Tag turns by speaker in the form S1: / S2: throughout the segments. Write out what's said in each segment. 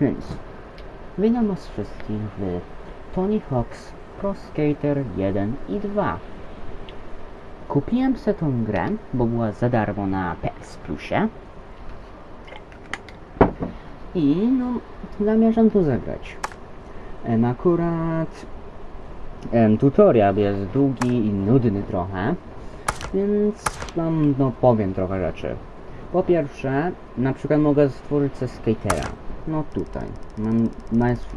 S1: Więc witam was wszystkich w Tony Hawk's Pro Skater 1 i 2. Kupiłem sobie tą grę, bo była za darmo na PS Plusie. I no, zamierzam tu zagrać. Em, akurat em, tutorial jest długi i nudny trochę, więc wam no powiem trochę rzeczy. Po pierwsze, na przykład mogę stworzyć sobie skatera. No tutaj. Mam,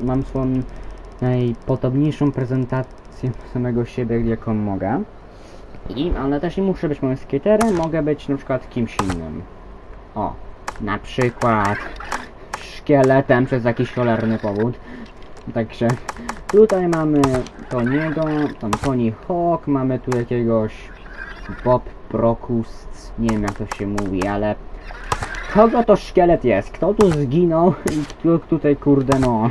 S1: mam, swoją najpodobniejszą prezentację samego siebie, jaką mogę. I, ale też nie muszę być moim skaterem, mogę być na przykład kimś innym. O, na przykład szkieletem przez jakiś cholerny powód. Także tutaj mamy Toniego, tam Tony Hawk, mamy tu jakiegoś Bob Procust, nie wiem jak to się mówi, ale kogo to szkielet jest? Kto tu zginął i kto tutaj kurde no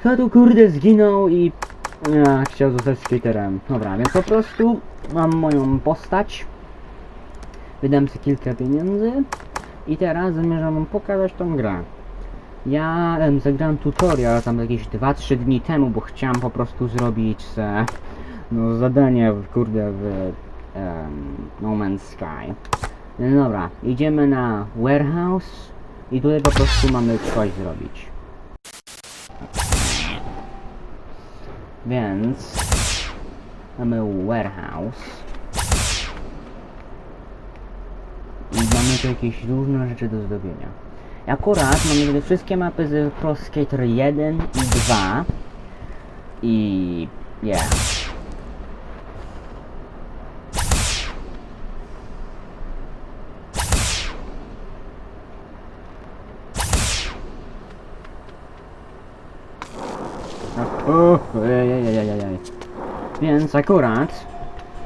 S1: Kto tu kurde zginął i ja, chciał zostać skaterem. Dobra, więc po prostu mam moją postać Wydam sobie kilka pieniędzy i teraz zamierzam wam pokazać tą grę. Ja em, zagrałem tutorial tam jakieś 2-3 dni temu, bo chciałem po prostu zrobić se, no, zadanie w, kurde w em, No Man's Sky. No dobra, idziemy na warehouse i tutaj po prostu mamy coś zrobić. Więc mamy warehouse. I mamy tu jakieś różne rzeczy do zrobienia. Akurat mamy tutaj wszystkie mapy z Pro Skater 1 i 2 i... yeah. Ojejejejejej. Więc akurat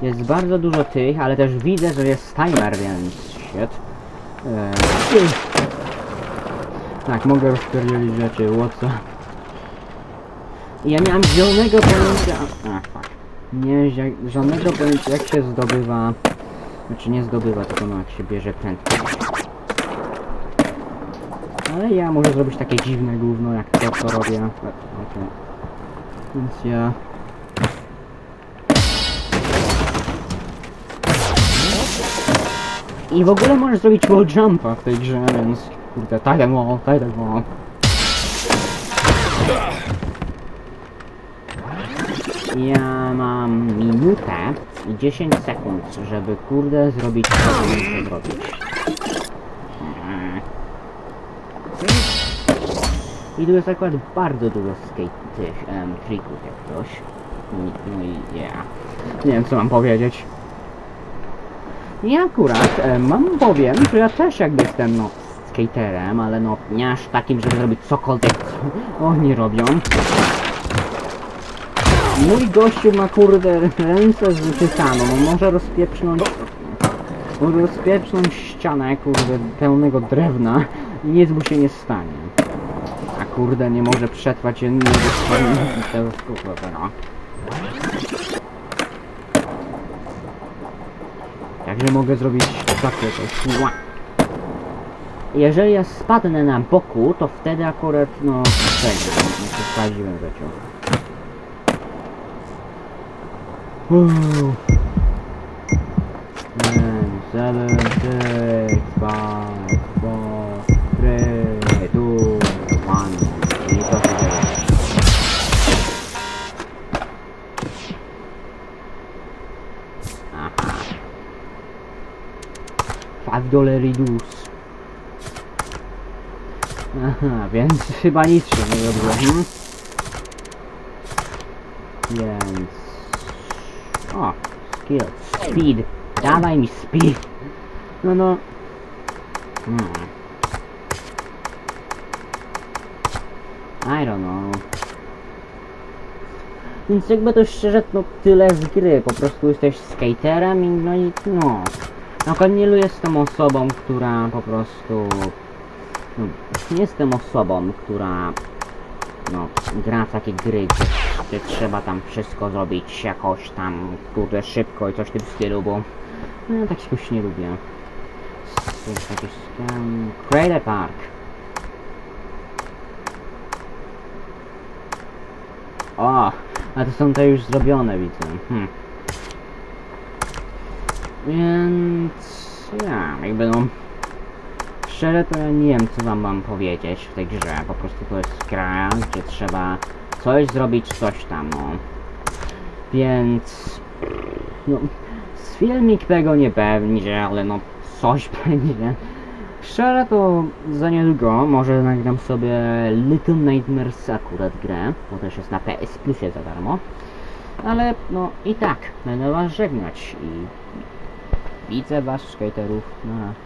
S1: jest bardzo dużo tych, ale też widzę, że jest timer, więc shit. Eee, tak, mogę rozpierdzielić rzeczy. I Ja mam zielonego pojęcia... A, fuck. Nie żadnego pojęcia jak się zdobywa... Znaczy nie zdobywa, tylko no jak się bierze prędkość. Ale ja może zrobić takie dziwne gówno, jak to, co robię. Okej. Więc ja... I w ogóle możesz zrobić wall jumpa w tej grze, więc... Kurde, Titan wall, Titan wall. Ja mam minutę i 10 sekund, żeby kurde zrobić to, co muszę zrobić. Eee. I tu jest akurat bardzo dużo skate tych em, trików jak ktoś. No i yeah. Nie wiem co mam powiedzieć. I akurat e, mam powiem, że ja też jakby jestem no skaterem, ale no nie aż takim, żeby zrobić cokolwiek co oni robią. Mój gościu ma kurde ręce z tytanu, no może rozpieprznąć może rozpieprznąć ścianę kurde pełnego drewna i nic mu się nie stanie. Kurde nie może przetrwać jednego no. Także mogę zrobić takie coś. Jeżeli ja spadnę na boku, to wtedy akurat no przegram. No to sprawdziłem życiu. Uuu. Nine, seven, Five dollar reduce. Aha, więc chyba nic się nie robiło? Więc... O, skill. Speed. Dawaj mi speed. No no. Hmm. I don't know. Więc jakby to szczerze, no tyle z gry. Po prostu jesteś skaterem i no i no. No Konilu jest tą osobą, która po prostu... No, nie jestem osobą, która no, gra w takie gry, gdzie, gdzie, trzeba tam wszystko zrobić jakoś tam, kurde, szybko i coś w tym stylu, bo no, ja tak nie lubię. Jest Park. O, ale to są te już zrobione, widzę. Hm. Więc... Ja, jakby no... Szczerze to ja nie wiem, co wam mam powiedzieć w tej grze. Po prostu to jest gra, gdzie trzeba coś zrobić, coś tam, no. Więc... No... Filmik tego nie będzie, ale no... Coś będzie. Szczerze to za niedługo może nagram sobie Little Nightmares akurat grę, bo też jest na PS Plusie za darmo. Ale no i tak, będę was żegnać i widzę was skaterów. Na